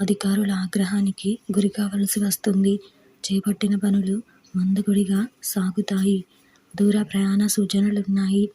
అధికారుల ఆగ్రహానికి గురి కావలసి వస్తుంది. చేపట్టిన పనులు మందకొడిగా సాగుతాయి. దూర ప్రయాణ సూచనలు ఉన్నాయి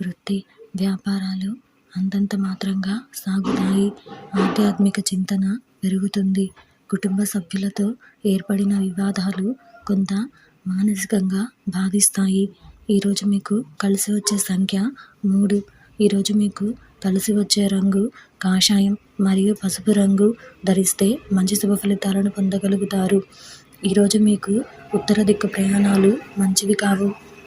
వృత్తి వ్యాపారాలు అంతంత మాత్రంగా సాగుతాయి. ఆధ్యాత్మిక చింతన పెరుగుతుంది. కుటుంబ సభ్యులతో ఏర్పడిన వివాదాలు కొంత మానసికంగా బాధిస్తాయి. ఈరోజు మీకు కలిసి వచ్చే సంఖ్య మూడు. ఈరోజు మీకు కలిసి వచ్చే రంగు కాషాయం మరియు పసుపు రంగు ధరిస్తే మంచి శుభ ఫలితాలను పొందగలుగుతారు. ఈరోజు మీకు ఉత్తర దిక్కు ప్రయాణాలు మంచివి కావు.